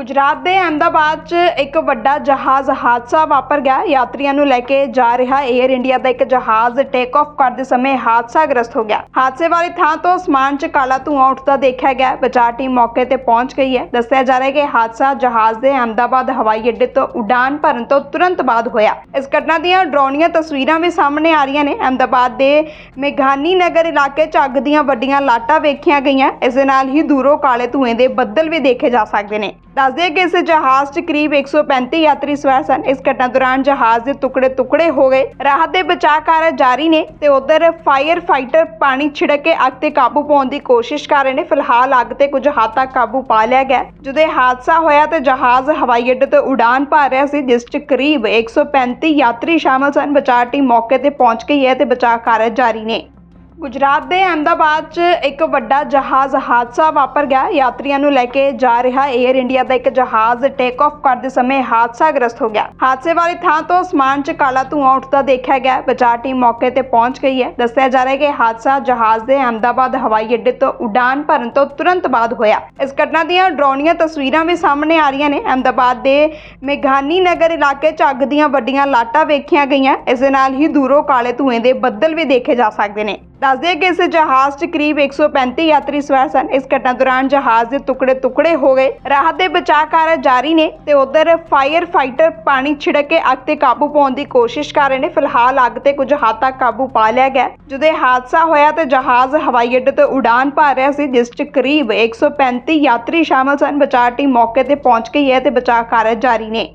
ਗੁਜਰਾਤ ਦੇ ਅਹਿਮਦਾਬਾਦ 'ਚ ਇੱਕ ਵੱਡਾ ਜਹਾਜ਼ ਹਾਦਸਾ ਵਾਪਰ ਗਿਆ। ਯਾਤਰੀਆਂ ਨੂੰ ਲੈ ਕੇ ਜਾ ਰਿਹਾ 에ਅਰ ਇੰਡੀਆ ਦਾ ਇੱਕ ਜਹਾਜ਼ ਟੇਕ ਆਫ ਕਰਦੇ ਸਮੇਂ ਹਾਦਸਾਗ੍ਰਸਤ ਹੋ ਗਿਆ। ਹਾਦਸੇ ਵਾਲੀ ਥਾਂ ਤੋਂ ਅਸਮਾਨ 'ਚ ਕਾਲਾ ਧੂੰਆਂ ਉੱਠਦਾ ਦੇਖਿਆ ਗਿਆ। ਬਚਾਅ ਟੀਮ ਮੌਕੇ ਤੇ ਪਹੁੰਚ ਗਈ ਹੈ। ਦੱਸਿਆ ਜਾ ਰਿਹਾ ਹੈ ਕਿ ਹਾਦਸਾ ਜਹਾਜ਼ ਦੇ ਅਹਿਮਦਾਬਾਦ ਹਵਾਈ ਅੱਡੇ ਤੋਂ ਉਡਾਨ ਭਰਨ ਤੋਂ ਤੁਰੰਤ ਬਾਅਦ ਹੋਇਆ। ਇਸ ਘਟਨਾ ਦੀਆਂ ਡਰਾਉਣੀਆਂ ਤਸਵੀਰਾਂ ਵੀ ਸਾਹਮਣੇ ਆ ਰਹੀਆਂ ਨੇ। ਅਹਿਮਦਾਬਾਦ ਦੇ ਮੇਘਾਨੀ ਨਗਰ ਇਲਾਕੇ 'ਚ ਅੱਗ ਦੀਆਂ ਵੱਡੀਆਂ ਲਾਟਾਂ ਵੇਖੀਆਂ ਗਈਆਂ। ਇਸ ਦੇ ਨਾਲ ਹੀ ਦੂਰੋਂ ਕਾਲੇ ਧੂਏ ਦੇ ਬੱਦਲ ਵੀ ਦੇਖੇ ਜਾ ਸਕਦੇ ਨੇ। ਦੱਸਦੇ ਕਿ ਇਸ ਜਹਾਜ਼ 'ਚ ਕਰੀਬ 135 ਯਾਤਰੀ ਸਵਾਰ ਸਨ। ਇਸ ਘਟਨਾ ਦੌਰਾਨ ਜਹਾਜ਼ ਦੇ ਟੁਕੜੇ ਟੁਕੜੇ ਹੋ ਗਏ। ਰਾਹਤ ਦੇ ਬਚਾਅ ਕਾਰਜ ਜਾਰੀ ਨੇ ਤੇ ਉਧਰ ਫਾਇਰ ਫਾਈਟਰ ਪਾਣੀ ਛਿੜਕ ਕੇ ਅੱਗ ਤੇ ਕਾਬੂ ਪਾਉਣ ਦੀ ਕੋਸ਼ਿਸ਼ ਕਰ ਰਹੇ ਨੇ। ਫਿਲਹਾਲ ਅੱਗ ਤੇ ਕੁਝ ਹੱਦ ਤੱਕ ਕਾਬੂ ਪਾ ਲਿਆ ਗਿਆ। ਜਦੋਂ ਇਹ ਹਾਦਸਾ ਹੋਇਆ ਤੇ ਜਹਾਜ਼ ਹਵਾਈ ਅੱਡੇ ਤੋਂ ਉਡਾਨ ਭਰ ਰਿਹਾ ਸੀ, ਜਿਸ 'ਚ ਕਰੀਬ 135 ਯਾਤਰੀ ਸ਼ਾਮਲ ਸਨ। ਬਚਾਅ ਟੀਮ ਮੌਕੇ ਤੇ ਪਹੁੰਚ ਗਈ ਹੈ ਤੇ ਬਚਾਅ ਕਾਰਜ ਜਾਰੀ ਨੇ। ਗੁਜਰਾਤ ਦੇ ਅਹਿਮਦਾਬਾਦ 'ਚ ਇੱਕ ਵੱਡਾ ਜਹਾਜ਼ ਹਾਦਸਾ ਵਾਪਰ ਗਿਆ। ਯਾਤਰੀਆਂ ਨੂੰ ਲੈ ਕੇ ਜਾ ਰਿਹਾ 에ਅਰ ਇੰਡੀਆ ਦਾ ਇੱਕ ਜਹਾਜ਼ ਟੇਕ ਆਫ ਕਰਦੇ ਸਮੇਂ ਹਾਦਸਾਗ੍ਰਸਤ ਹੋ ਗਿਆ। ਹਾਦਸੇ ਵਾਲੀ ਥਾਂ ਤੋਂ ਅਸਮਾਨ 'ਚ ਕਾਲਾ ਧੂੰਆਂ ਉੱਠਦਾ ਦੇਖਿਆ ਗਿਆ। ਬਚਾਅ ਟੀਮ ਮੌਕੇ ਤੇ ਪਹੁੰਚ ਗਈ ਹੈ। ਦੱਸਿਆ ਜਾ ਰਿਹਾ ਹੈ ਕਿ ਹਾਦਸਾ ਜਹਾਜ਼ ਦੇ ਅਹਿਮਦਾਬਾਦ ਹਵਾਈ ਅੱਡੇ ਤੋਂ ਉਡਾਨ ਭਰਨ ਤੋਂ ਤੁਰੰਤ ਬਾਅਦ ਹੋਇਆ। ਇਸ ਘਟਨਾ ਦੀਆਂ ਡਰਾਉਣੀਆਂ ਤਸਵੀਰਾਂ ਵੀ ਸਾਹਮਣੇ ਆ ਰਹੀਆਂ ਨੇ। ਅਹਿਮਦਾਬਾਦ ਦੇ ਮੇਘਾਨੀ ਨਗਰ ਇਲਾਕੇ 'ਚ ਅੱਗ ਦੀਆਂ ਵੱਡੀਆਂ ਲਾਟਾਂ ਵੇਖੀਆਂ ਗਈਆਂ। ਇਸ ਦੇ ਨਾਲ ਹੀ ਦੂਰੋਂ ਕਾਲੇ ਧੂਏ ਦੇ ਬੱਦਲ ਵੀ ਦੇਖੇ ਜਾ ਸਕਦੇ ਨੇ। ਦੱਸਦੇ ਕਿ ਇਸ ਜਹਾਜ਼ 'ਚ ਕਰੀਬ 135 ਯਾਤਰੀ ਸਵਾਰ ਸਨ। ਇਸ ਘਟਨਾ ਦੌਰਾਨ ਜਹਾਜ਼ ਦੇ ਟੁਕੜੇ ਟੁਕੜੇ ਹੋ ਗਏ। ਰਾਹਤ ਦੇ ਬਚਾਅ ਕਾਰਜ ਜਾਰੀ ਨੇ ਤੇ ਉਧਰ ਫਾਇਰ ਫਾਈਟਰ ਪਾਣੀ ਛਿੜਕ ਕੇ ਅੱਗ ਤੇ ਕਾਬੂ ਪਾਉਣ ਦੀ ਕੋਸ਼ਿਸ਼ ਕਰ ਰਹੇ ਨੇ। ਫਿਲਹਾਲ ਅੱਗ ਤੇ ਕੁਝ ਹੱਦ ਤੱਕ ਕਾਬੂ ਪਾ ਲਿਆ ਗਿਆ। ਜਦੋਂ ਇਹ ਹਾਦਸਾ ਹੋਇਆ ਤੇ ਜਹਾਜ਼ ਹਵਾਈ ਅੱਡੇ ਤੋਂ ਉਡਾਨ ਭਰ ਰਿਹਾ ਸੀ, ਜਿਸ 'ਚ ਕਰੀਬ 135 ਯਾਤਰੀ ਸ਼ਾਮਲ ਸਨ। ਬਚਾਅ ਟੀਮ ਮੌਕੇ ਤੇ ਪਹੁੰਚ ਗਈ ਹੈ ਤੇ ਬਚਾਅ ਕਾਰਜ ਜਾਰੀ ਨੇ।